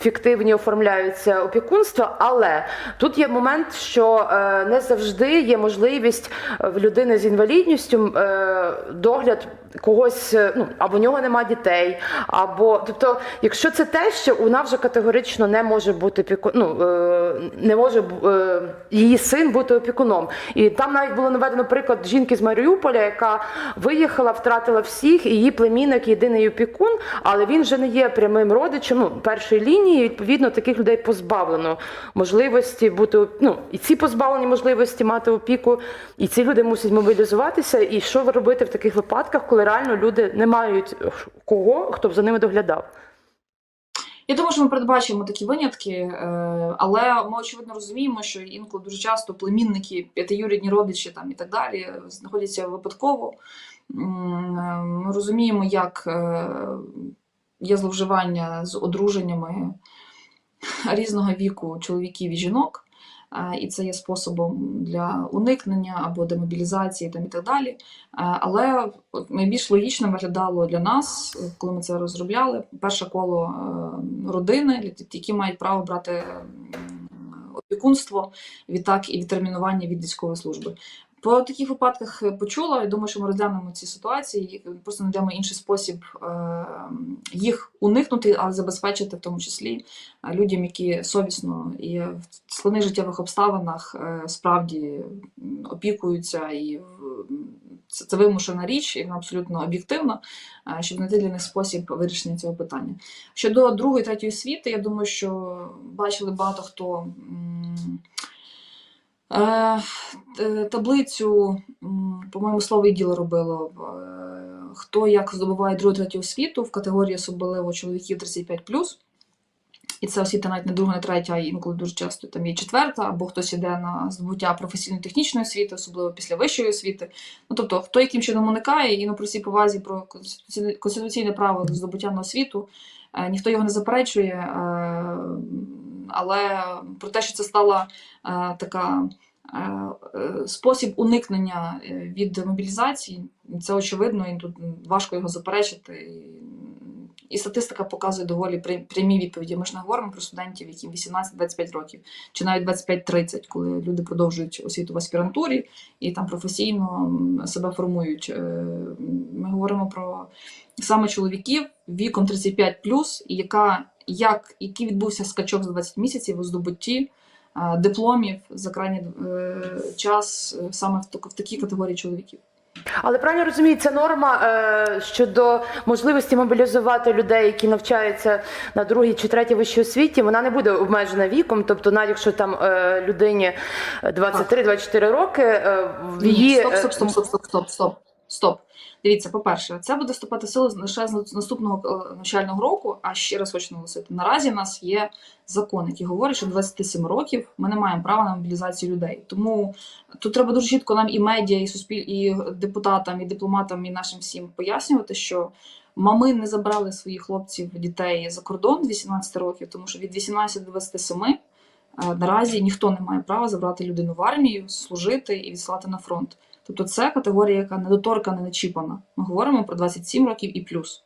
фіктивні оформляються опікунства. Але тут є момент, що е, не завжди є можливість е, в людини з інвалідністю е, догляд когось, е, ну або в нього нема дітей, або тобто, якщо це те, що вона вже категорично не може бути опіку, ну, е, не може е, її син бути опікуном. І там навіть було наведено приклад жінки з Маріуполя, яка виїхала, втратила всіх, і її племінник єдиний опікун, але він вже не є прямим родичем ну, першої лінії. Відповідно, таких людей позбавлено можливості бути ну, і ці позбавлені можливості мати опіку, і ці люди мусять мобілізуватися. І що робити в таких випадках, коли реально люди не мають кого, хто б за ними доглядав? Я думаю, що ми передбачимо такі винятки, е, але ми очевидно розуміємо, що інколи дуже часто племінники, п'ятиюрідні родичі там і так далі знаходяться випадково. Е, Ми розуміємо, як е, є зловживання з одруженнями різного віку чоловіків і жінок. І це є способом для уникнення або демобілізації там і так далі. Але найбільш логічним виглядало для нас, коли ми це розробляли, перше коло е, родини, які мають право брати опікунство, відтак і відтермінування від військової служби. По таких випадках е, почула. Я думаю, що ми розглянемо ці ситуації, і просто знайдемо інший спосіб е, їх уникнути, але забезпечити в тому числі е, людям, які совісно і в складних життєвих обставинах е, справді опікуються і це, вимушена річ, і вона абсолютно об'єктивна, е, щоб знайти для них спосіб вирішення цього питання. Щодо другої, третьої освіти, я думаю, що бачили багато хто. Е, таблицю, по-моєму, слово і діло робило. е, Хто як здобуває другу третю освіту в категорії особливо чоловіків 35 і це освіта навіть не друга, не третя, а інколи дуже часто там є четверта, або хтось іде на здобуття професійно-технічної освіти, особливо після вищої освіти. Ну тобто, хто яким чином уникає, і ну, при всій повазі про конституційне, право здобуття на освіту, е, ніхто його не заперечує, але про те, що це стала е, така. е, е, Спосіб уникнення від мобілізації, це очевидно, і тут важко його заперечити. І- статистика показує доволі прямі відповіді. Ми ж не говоримо про студентів, яким 18-25 років, чи навіть 25-30, коли люди продовжують освіту в аспірантурі і там професійно себе формують. Ми говоримо про саме чоловіків віком 35 і яка як який відбувся скачок за 20 місяців у здобутті е, дипломів за крайній е, час е, саме в, такій категорії чоловіків. Але правильно розумію, ця норма е, щодо можливості мобілізувати людей, які навчаються на другій чи третій вищій освіті, вона не буде обмежена віком. Тобто, навіть якщо там е, людині 23-24 роки, е, в Ні, стоп, стоп, стоп, стоп, стоп, стоп, стоп. Дивіться, по-перше, це буде вступати в силу лише з наступного е, навчального року. А ще раз хочу наголосити: наразі в нас є закон, який говорить, що 27 років ми не маємо права на мобілізацію людей. Тому тут треба дуже чітко нам і медіа, і суспіль, і депутатам, і дипломатам, і нашим всім пояснювати, що. Мами не забрали своїх хлопців, дітей за кордон з 18 років, тому що від 18 до 27 е, наразі ніхто не має права забрати людину в армію, служити і відсилати на фронт. Тобто це категорія, яка недоторкана, не чіпана. Ми говоримо про 27 років і плюс.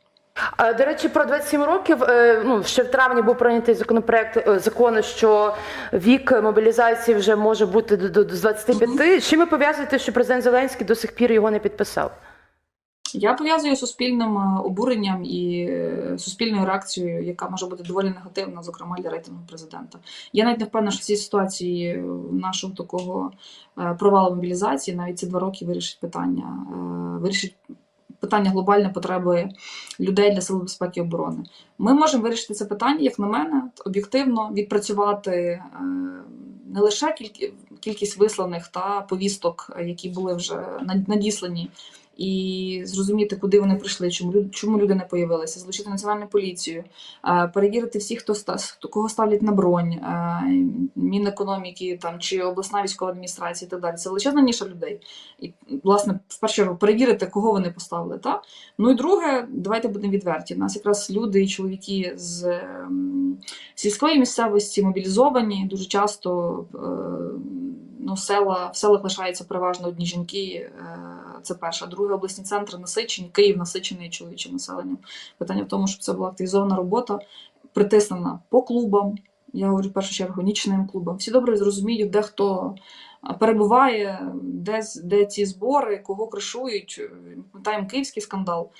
До речі, про 27 років. е, Ну ще в травні був прийнятий законопроект е, закону, що вік мобілізації вже може бути до, до, до 25. З Чим ви пов'язуєте, що президент Зеленський до сих пір його не підписав? Я пов'язую суспільним е, обуренням і е, суспільною реакцією, яка може бути доволі негативна, зокрема для рейтингу президента. Я навіть не впевнена, що в цій ситуації е, нашого такого провалу мобілізації навіть ці два роки вирішить питання, вирішить питання глобальної потреби людей для сил безпеки і оборони. Ми можемо вирішити це питання, як на мене, об'єктивно відпрацювати не лише кількість, висланих та повісток, які були вже над- надіслані і зрозуміти, куди вони прийшли, чому люди, чому люди не появилися, залучити національну поліцію, е, перевірити всіх, хто кого ставлять на бронь, е, Мінекономіки там чи обласна військова адміністрація і так далі. Це величезна ніша людей. І власне, в першу чергу, перевірити, кого вони поставили. Та? Ну і друге, давайте будемо відверті. Нас якраз люди і чоловіки з ем, сільської місцевості мобілізовані дуже часто. Е, ну, села, в селах лишаються переважно одні жінки. Це перше. Друге, обласні центри насичені, Київ насичений чоловічим населенням. Питання в тому, щоб це була активізована робота. притиснена по клубам. Я говорю в першу чергу нічним клубам. Всі добре зрозуміють, де хто перебуває, де, де ці збори, кого кришують. Пам'ятаємо київський скандал.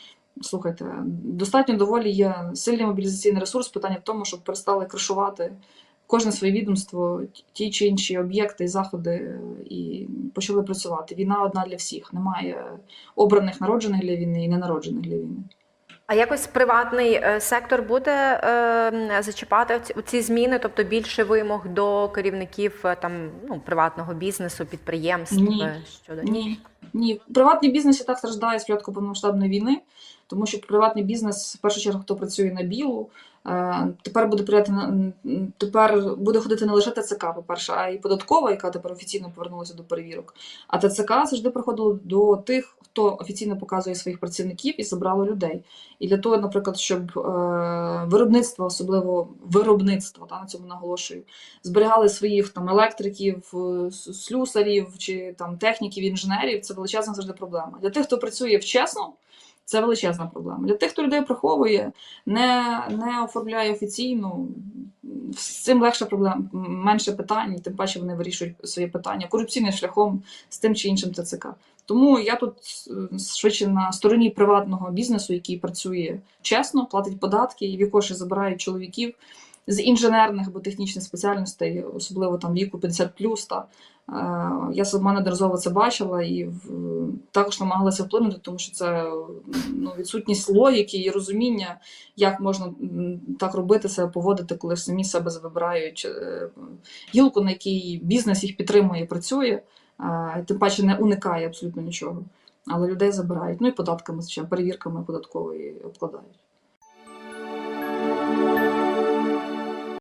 Слухайте, достатньо доволі є сильний мобілізаційний ресурс. Питання в тому, щоб перестали кришувати кожне своє відомство, ті чи інші об'єкти заходи, е, і почали працювати. Війна одна для всіх. Немає обраних народжених для війни і ненароджених для війни. А якось приватний е, сектор буде е, зачіпати ці, ці зміни, тобто більше вимог до керівників е, там ну приватного бізнесу, підприємств Ні. щодо Ні, ні. Приватний бізнес і так страждає з початку повномасштабної війни, тому що приватний бізнес, в першу чергу, хто працює на білу, е, тепер буде прияти тепер буде ходити не лише ТЦК, по-перше, а й податкова, яка тепер офіційно повернулася до перевірок. А ТЦК завжди приходило до тих, хто офіційно показує своїх працівників і забрало людей. І для того, наприклад, щоб е, виробництво, особливо виробництво, та на цьому наголошую, зберігали своїх там електриків, е, слюсарів чи там техніків, інженерів, це величезна завжди проблема. Для тих, хто працює вчасно, це величезна проблема. Для тих, хто людей приховує, не, не оформляє офіційно, з цим легше проблем, менше питань, і тим паче вони вирішують своє питання корупційним шляхом з тим чи іншим ТЦК. Тому я тут е, швидше на стороні приватного бізнесу, який працює чесно, платить податки і вікоші забирають чоловіків з інженерних або технічних спеціальностей, особливо там віку 50 Та, я сама неодноразово це бачила і також намагалася вплинути, тому що це ну, відсутність логіки і розуміння, як можна так робити себе, поводити, коли самі себе вибирають е, гілку, на якій бізнес їх підтримує працює, е, тим паче не уникає абсолютно нічого. Але людей забирають. Ну і податками, звичайно, перевірками податкової обкладають.